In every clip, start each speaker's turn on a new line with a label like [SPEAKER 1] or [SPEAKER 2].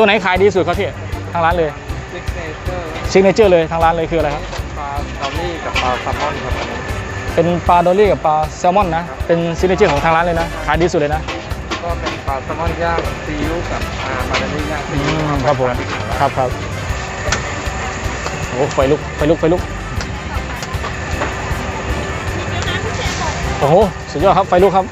[SPEAKER 1] ตัวไหนขายดีสุดครับพี่ทางร้านเลย
[SPEAKER 2] ซิกเนเจอร์
[SPEAKER 1] ซิกเนเจอร์เลยทางร้านเลยคืออะไรครับ
[SPEAKER 2] ปลาดอลลี่กับปลาแซลมอนครับอันนี้
[SPEAKER 1] เป็นปลาดอลลี่กับปลาแซลมอนนะเป็นซิกเนเจอร์ของทางร้านเลยนะขายดีสุดเลยนะ
[SPEAKER 2] ก็เป็นปลาแซลมอนย่างซีอิ๊วกับอ่าปลาดอลลี่ย่างซี
[SPEAKER 1] อื
[SPEAKER 2] อิ๊ว
[SPEAKER 1] มครับผมครับครับโอ้ไฟลุกไฟลุกไฟลุกโอ้โหสุดยอดครับไฟลุกครับ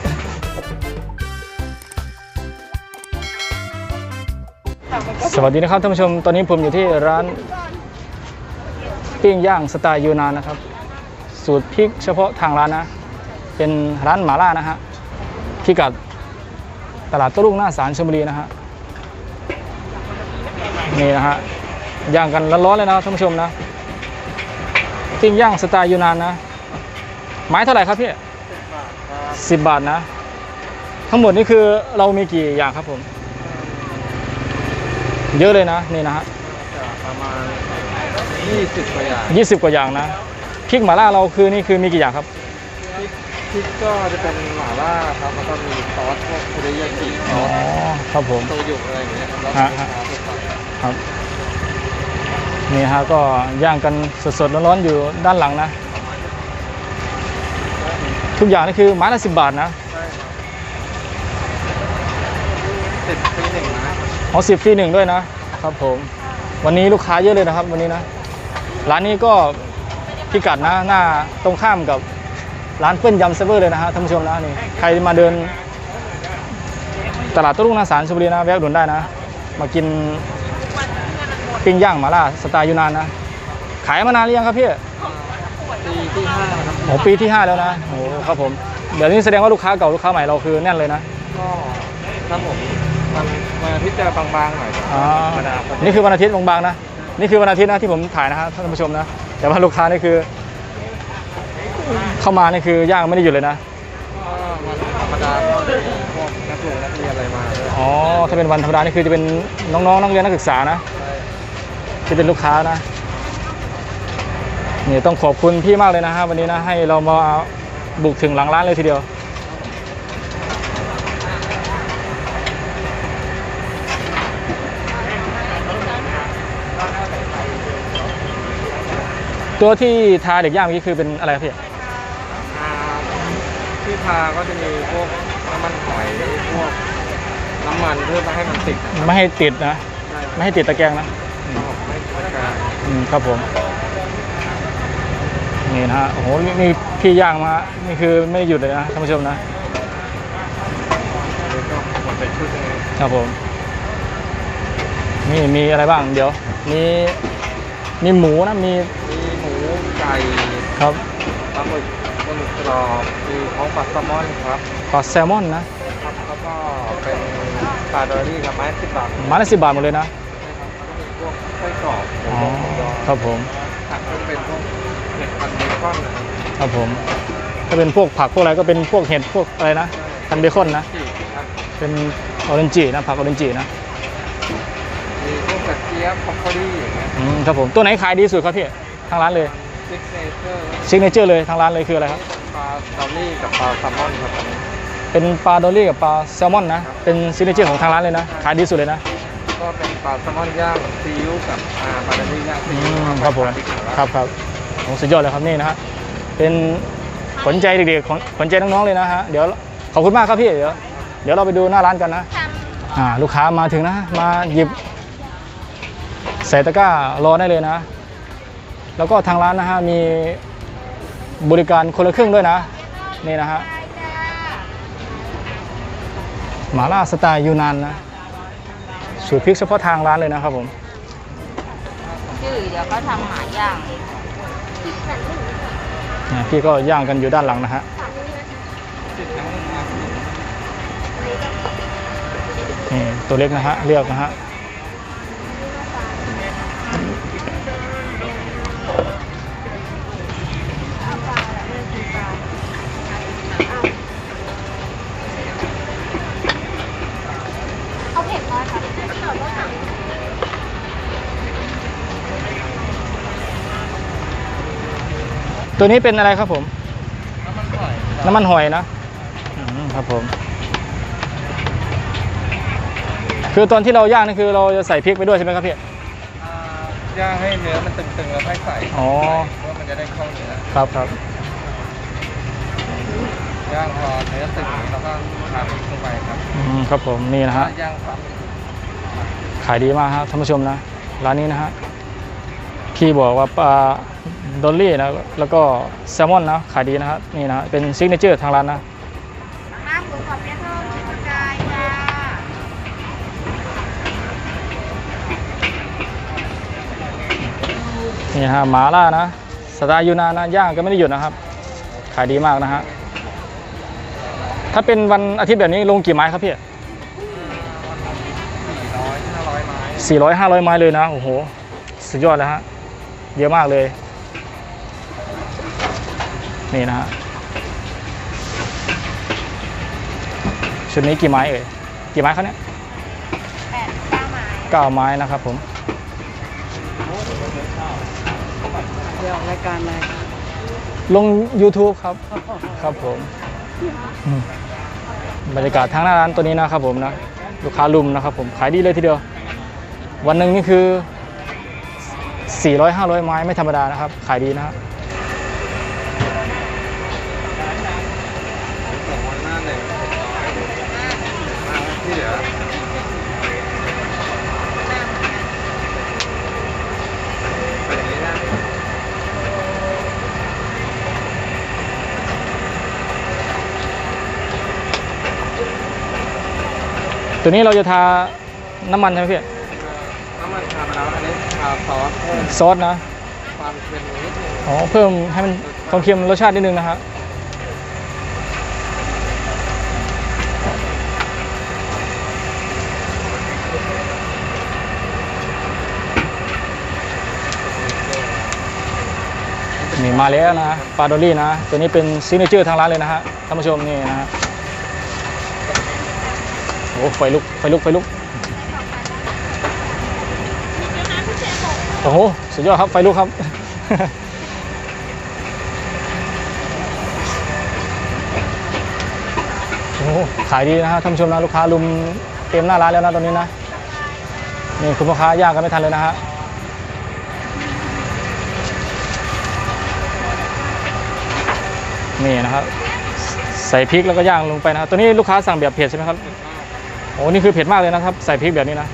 [SPEAKER 1] สวัสดีนะครับท่านผู้ชม ตอนนี้ผมอยู่ที่ร้านปิ้งย่างสไตล์ยูนานนะครับ สูตรพริกเฉพาะทางร้านนะ เป็นร้านหมาล่านะฮะพิกัดตลาดโต้รุ่งหน้าศาลชลบุรีนะฮะนี่นะฮะย่างกันร้อนๆเลยนะครับท่านผู้ชมนะปิ้งย่างสไตล์ยูนานนะ ไม้เท่าไหร่ครับพี่สิบบาทนะ ทั้งหมดนี่คือเรามีกี่อย่างครับผม เยอะเลยนะนี่นะฮะ
[SPEAKER 2] จะประมาณ20กว่าอย่าง
[SPEAKER 1] ยี่สิบกว่าอย่างนะพริกหม่าล่าเราคือนี่คือมีกี่อย่างครับ
[SPEAKER 2] พริกพริกก็จะเป็นหม่าล่าครับแล้วก็มีซอสพวกคุริยากิซ
[SPEAKER 1] อ๋
[SPEAKER 2] อ
[SPEAKER 1] อ
[SPEAKER 2] ส
[SPEAKER 1] ครับผม
[SPEAKER 2] โซยุอะไรอย่างเงี้ยครับแล้ว
[SPEAKER 1] ฮะ
[SPEAKER 2] ก็
[SPEAKER 1] ฮะ
[SPEAKER 2] ซอสทั่วไป
[SPEAKER 1] ครับนี่ฮะก็ย่างกันสดๆร้อนๆอยู่ด้านหลังนะ ทุกอย่างนี่คือไม้ละสิบบาทนะ
[SPEAKER 2] ใช่ครับสิบปีหนึ่ง นะ
[SPEAKER 1] เอาสิบฟรีหนึ่งด้วยนะครับผม วันนี้ลูกค้าเยอะเลยนะครับ วันนี้นะ ร้านนี้ก็พิกัดนะหน้าตรงข้ามกับร้านเปิ้ลยำเซเวอร์เลยนะฮะท่านผู้ชมนะนี่ใครมาเดิน ตลาดโต้รุ่งหนาสารชลบุรีนะแวะอุดหนุนได้นะ มากินปิ้งย่างหมาล่าสไตล์ยูนานนะ ขายมานานหรือยังครับพี่
[SPEAKER 2] ปีที่ห้านะครับ
[SPEAKER 1] โอ้ปีที่ 5 แล้วนะโอ้ครับผม เดี๋ยวนี้แสดงว่าลูกค้าเก่าลูกค้าใหม่เราคือแน่นเลยนะ
[SPEAKER 2] ก็ครับผม มันมาที่จะบางๆหน่อยครับ
[SPEAKER 1] อ่า
[SPEAKER 2] ธรรมดาปกติ
[SPEAKER 1] นี่คือวันอาทิตย์บางๆนะ นี่คือวันอาทิตย์นะที่ผมถ่ายนะฮะท่านผู้ชมนะ แต่ว่าลูกค้านี่คือ เข้ามานี่คือย่างไม่ได้หยุดเลยนะ
[SPEAKER 2] ก็มันธรรมดาก็มีพวกนักเรียนนักเรียนอะไรมาด้วย
[SPEAKER 1] อ๋อถ้าเป็นวันธรรมดานี่คือจะเป็นน้องๆนักเรียนนักศึกษานะ
[SPEAKER 2] ใช่
[SPEAKER 1] ที่เป็นลูกค้านะนี่ต้องขอบคุณพี่มากเลยนะฮะวันนี้นะให้เรามาบุกถึงหลังร้านเลยทีเดียว ตัวที่ทาเด็กย่างเมื่อกี้คือเป็นอะไรครับพี่
[SPEAKER 2] อ่าที่ทาก็จะมีพวกน้ำมันหอยพวกน้ำมันเพื่อไม่ให้มันติดนะครับ
[SPEAKER 1] ไม่ให้ติดนะ
[SPEAKER 2] ใช่
[SPEAKER 1] ไม่ให้ติดตะแกรงนะ
[SPEAKER 2] ไม่ไม่กระจาย
[SPEAKER 1] อืมครับผม นี่นะฮะโอ้โหนี่นี่พี่ย่างมานี่คือไม่หยุดเลยนะท่านผู้ชมนะ
[SPEAKER 2] อันนี้ก็หมดไปชุดหนึง
[SPEAKER 1] ครับผมนี่มีอะไรบ้างเดี๋ยว มีมีหมูนะมี
[SPEAKER 2] มีหมู ไก่
[SPEAKER 1] ครับ
[SPEAKER 2] ปลาหมึกปลาหมึกกรอบมีของปลาแซลมอนครับ
[SPEAKER 1] ปลาแซลมอนนะ
[SPEAKER 2] ครับแล้วก็เป็นปลาดอลลี่ครับไม้สิบบาท
[SPEAKER 1] ไมาละสิบบาทหมดเลยนะ
[SPEAKER 2] นะครับก็มีพวกไส้กรอกหมู
[SPEAKER 1] อ๋อ
[SPEAKER 2] หมูยอ
[SPEAKER 1] ครับผม
[SPEAKER 2] ผักก็เป็นพวกเห็ดพันเบคอนนะครับ
[SPEAKER 1] ครับผมถ้าเป็นพวกผักพวกอะไรก็เป็นพวกเห็ดพวกอะไรนะพันเบคอนนะ
[SPEAKER 2] จีครับ
[SPEAKER 1] เป็นออเรนจินะผักออเรนจินะ
[SPEAKER 2] มีพวกกระเจี๊ยบพอกโคลี่อย่างเงี้ย
[SPEAKER 1] อืมครับผมตัวไหนขายดีสุดครับพี่ทางร้านเลย
[SPEAKER 2] ซิกเนเจอร์
[SPEAKER 1] ซิกเนเจอร์เลยทางร้านเลยคืออะไรครับ
[SPEAKER 2] ปลาดอลลี่กับปลาแซลมอนครับอันนี้
[SPEAKER 1] เป็นปลาดอลลี่กับปลาแซลมอนนะเป็นซิกเนเจอร์ของทางร้านเลยนะขายดีสุดเลยนะ
[SPEAKER 2] ก็เป็นปลาแซลมอนย่างซีอิ๊วกับอ่าปลาดอลลี่ย่างซี
[SPEAKER 1] อื
[SPEAKER 2] อิ๊ว
[SPEAKER 1] มครับผม
[SPEAKER 2] พริกหม่าล่า
[SPEAKER 1] ครับครับโอ้สุดยอดเลยครับนี่นะฮะเป็นขวัญใจเด็กๆของขวัญใจน้องๆเลยนะฮะเดี๋ยวขอบคุณมากครับพี่เดี๋ยวเดี๋ยวเราไปดูหน้าร้านกันนะอ่าลูกค้ามาถึงนะ มาหยิบใส่ตะกร้ารอได้เลยนะ แล้วก็ทางร้านนะฮะมีบริการคนละครึ่งด้วยนะ นี่นะฮะหมาล่าสไตล์ยูนานนะสูตรพริกเฉพาะทางร้านเลยนะครับผม
[SPEAKER 3] ชื่อเดี๋ยวเขาทำหมาย่าง
[SPEAKER 1] นะพี่ก็ย่างกันอยู่ด้านหลังนะฮะนี่ตัวเล็กนะฮะเลือกนะฮะ ตัวนี้เป็นอะไรครับผม
[SPEAKER 2] น้ำมันหอย
[SPEAKER 1] น้ำมันหอยนะอืมครับผมเคคือตอนที่เราย่างนี่คือเราจะใส่พริกไปด้วยใช่ไหมครับพี่
[SPEAKER 2] อ่าย่างให้เนื้อมันตึงๆแล้วค่อยใส่
[SPEAKER 1] อ๋อ
[SPEAKER 2] เพราะว่ามันจะได้เข้าเนื้อ
[SPEAKER 1] ครับครับ
[SPEAKER 2] ย่างพอเนื้อตึงแล้วก็ทาพริกลงไปครับ
[SPEAKER 1] อืมครับผมนี่นะฮะ
[SPEAKER 2] ย่างครับ
[SPEAKER 1] ขายดีมากครับท่านผู้ชมนะ ร้านนี้นะฮะพี่บอกว่าปลา ดอลลี่นะแล้วก็แซลมอนนะขายดีนะครับนี่นะเป็นซิกเนเจอร์ทางร้านนะ
[SPEAKER 3] มาหมูกรอบเปี๊ยะทอดกระจายจ้า
[SPEAKER 1] นี่ฮะหมาล่านะสไตล์ยูนานนะย่างก็ไม่ได้หยุดนะครับ ขายดีมากนะฮะถ้าเป็นวันอาทิตย์แบบนี้ลงกี่ไม้ครับพี่
[SPEAKER 2] สี่ร้อยห้าร้อยไม้
[SPEAKER 1] 400 500ไม้เลยนะโอ้โหสุดยอดเลยฮะเยอะมากเลย นี่นะฮะชุดนี้กี่ไม้เอ่ยกี่ไม้ครับเนี่ย
[SPEAKER 3] แปดเก้าไม้
[SPEAKER 1] เก้าไม้นะครับผม
[SPEAKER 4] เดี๋ยวออกรายการอะไร
[SPEAKER 1] ลง YouTube ครับครับผมอืมบรรยากาศทางหน้าร้านตัวนี้นะครับผมนะลูกค้าลุมนะครับผมขายดีเลยทีเดียว วันหนึ่งนี่คือ 400 500 ไม้ไม่ธรรมดานะครับ ขายดีนะครับ
[SPEAKER 2] สองวันหน้าหนึ่ง ที่เหลือใส่นี้นะ
[SPEAKER 1] ตัวนี้เราจะทาน้ำมันใช่ไหมพี่
[SPEAKER 2] น้ำมันทาไปแล้วอันนี้ทาซอสเพิ่ม
[SPEAKER 1] ซอสนะ
[SPEAKER 2] ความเค็มนิดนึง
[SPEAKER 1] อ๋อ เพิ่มให้มันความเค็มรสชาตินิดนึงนะครับนี่ มาแล้วนะปลาดอลลี่นะตัวนี้เป็นซิกเนเจอร์ทางร้านเลยนะฮะท่านผู้ชมนี่นะฮะโอ้ไฟลุกไฟลุกไฟลุกโอ้โหสุดยอดครับไฟลุกครับโอ้ขายดีนะฮะท่านผู้ชมนะลูกค้าลุมเต็มหน้าร้านแล้วนะตอนนี้นะนี่คุณพ่อค้าย่างกันไม่ทันเลยนะฮะ นี่นะครับ ใส่พริกแล้วก็ย่างลงไปนะครับตัวนี้ลูกค้าสั่งแบบเผ็ดใช่ไหมครับโอ้นี่คือเผ็ดมากเลยนะครับ ใส่พริกแบบนี้นะ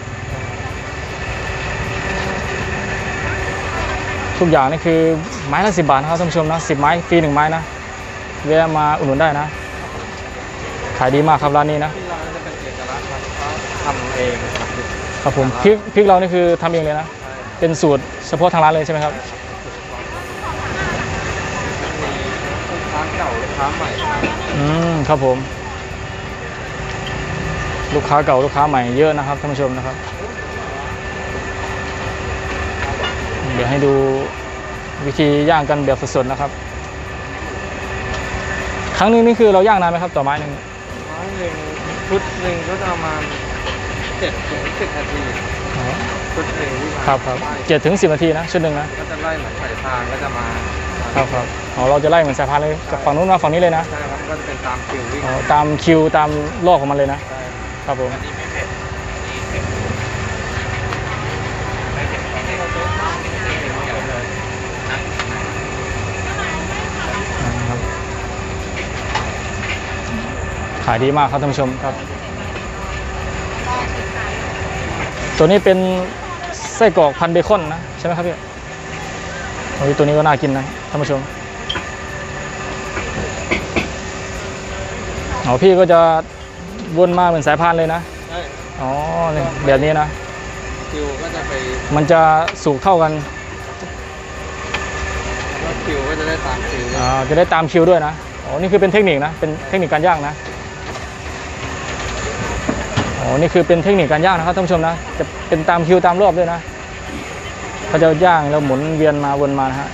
[SPEAKER 1] ทุกอย่างนี่คือไม้ละสิบบาทนะครับท่านผู้ชมนะสิบไม้ฟรีหนึ่งไม้นะแวะมาอุดหนุนได้นะ ขายดีมากครับร้านนี้นะ
[SPEAKER 2] ที่ร้านจะเป็นเอกลักษณ์ครับเขาทำเองครับ
[SPEAKER 1] ครับผมพริกพริกเรานี่คือทำเองเลยนะ เป็นสูตรเฉพาะทางร้านเลยใช่ไหมครับ
[SPEAKER 2] มีลูกค้า เก่าลูกค้าใหม่
[SPEAKER 1] อืมครับผม ลูกค้าเก่าลูกค้าใหม่เยอะนะครับท่านผู้ชมนะครับ เดี๋ยวให้ดูวิธีย่างกันแบบสดๆนะครับ ครั้งหนึงนี่คือเราย่างนานไหมครับ ต่อไม้หนึ่ง
[SPEAKER 2] ไม้หนึ่งชุดหนึ่งก็จะประมาณเจ็ดถึงสิบนาที
[SPEAKER 1] อ๋อ
[SPEAKER 2] ชุดหนึ่งที่
[SPEAKER 1] ครับครับ
[SPEAKER 2] ไล่
[SPEAKER 1] เจ็ดถึงสิบนาทีนะชุดหนึ่งนะ
[SPEAKER 2] ก็จะไล่เหมือนสายทางก็จะมา
[SPEAKER 1] ครับครับอ๋อเราจะไล่เหมือนสายพานเลยกับฝั่งนู้นมาฝั่งนี้เลยนะ
[SPEAKER 2] ใช่ครับก็จะเป็นตามคิววิ่ง
[SPEAKER 1] อ๋อตามคิวตามลอกของมันเลยนะ
[SPEAKER 2] ใช่
[SPEAKER 1] ครับผม
[SPEAKER 2] อันนี้ไม่เผ็ด
[SPEAKER 1] นะครับขายดีมากครับท่านผู้ชมครับ ตัวนี้เป็นไส้กรอกพันเบคอนนะ ใช่ไหมครับพี่ โอ้ยตัวนี้ก็น่ากินนะท่านผู้ชมอ๋อพี่ก็จะวนมาเหมือนสายพานเลยนะ
[SPEAKER 2] ใช่
[SPEAKER 1] อ๋อนี่แบบนี้นะ
[SPEAKER 2] คิวก็จะไป
[SPEAKER 1] มันจะสุกเท่ากัน
[SPEAKER 2] แล้วคิวก็จะได้ตามคิว
[SPEAKER 1] อ่าจะได้ตามคิวด้วยนะอ๋อนี่คือเป็นเทคนิคนะเป็นเทคนิคการย่างนะอ๋อนี่คือเป็นเทคนิคการย่างนะครับท่านผู้ชมนะจะเป็นตามคิวตามรอบด้วยนะ เขาจะย่างแล้วหมุนเวียนมาวนมานะฮะ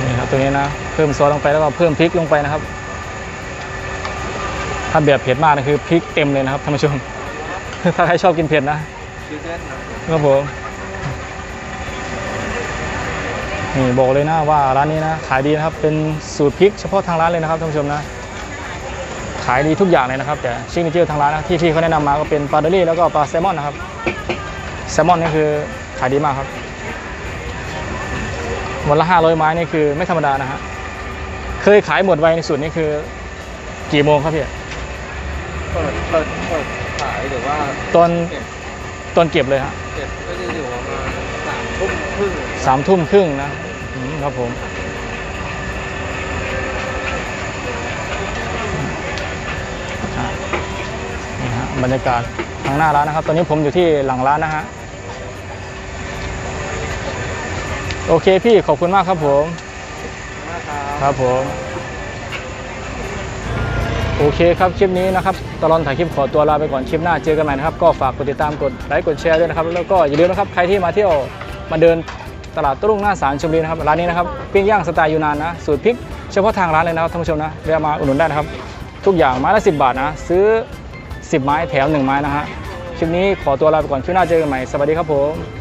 [SPEAKER 1] นี่ครับตัวนี้นะ เพิ่มซอสลงไปแล้วก็เพิ่มพริกลงไปนะครับ ถ้าแบบเผ็ดมากนะคือพริกเต็มเลยนะครับท่านผู้ชม ถ้าใครชอบกินเผ็ดนะ
[SPEAKER 2] คิวเส้นนะครับ
[SPEAKER 1] ผม นี่บอกเลยนะว่าร้านนี้นะขายดีนะครับเป็นสูตรพริกเฉพาะทางร้านเลยนะครับท่านผู้ชมนะ ขายดีทุกอย่างเลยนะครับ แต่ซิกเนเจอร์ทางร้านนะที่พี่เขาแนะนำมาก็เป็นปลาเดลี่แล้วก็ปลาแซลมอนนะครับแซลมอนนี่คือขายดีมากครับวันละ500ไม้นี่คือไม่ธรรมดานะฮะเคยขายหมดไวในสุดนี่คือกี่โมงครับพี่
[SPEAKER 2] เปิดเปิดเปิดขายหรือว่า
[SPEAKER 1] ตอน
[SPEAKER 2] เก็บ
[SPEAKER 1] ตอนเก็บเลยฮะ
[SPEAKER 2] เก็บก็จะอยู่ประมาณสามทุ่มครึ่ง
[SPEAKER 1] สามทุ่มครึ่งนะอืมครับผมอะนี่ฮะบรรยากาศทางหน้าร้านนะครับ ตอนนี้ผมอยู่ที่หลังร้านนะฮะ โอเคพี่ขอบคุณมากครับผม
[SPEAKER 2] มากครับ
[SPEAKER 1] ครับผม โอเคครับคลิปนี้นะครับ ตลอดถ่ายคลิปขอตัวลาไปก่อนคลิปหน้าเจอกันใหม่นะครับ ก็ฝากกดติดตามกดไลค์กดแชร์ด้วยนะครับ แล้วก็อย่าลืมนะครับใครที่มาเที่ยวมาเดิน ตลาดตุ้งหน้าสารชมรีนะครับร้านนี้นะครับปิ้งย่างสไตล์ยูนานนะสูตรพริกเฉพาะทางร้านเลยนะครับท่านผู้ชมนะแวะมาอุดหนุนได้นะครับ ทุกอย่างไม้ละ 10 บาทนะ ซื้อ 10 ไม้แถม1ไม้นะฮะคลิปนี้ขอตัวลาไปก่อนคลิปหน้าเจอกันใหม่สวัสดีครับผม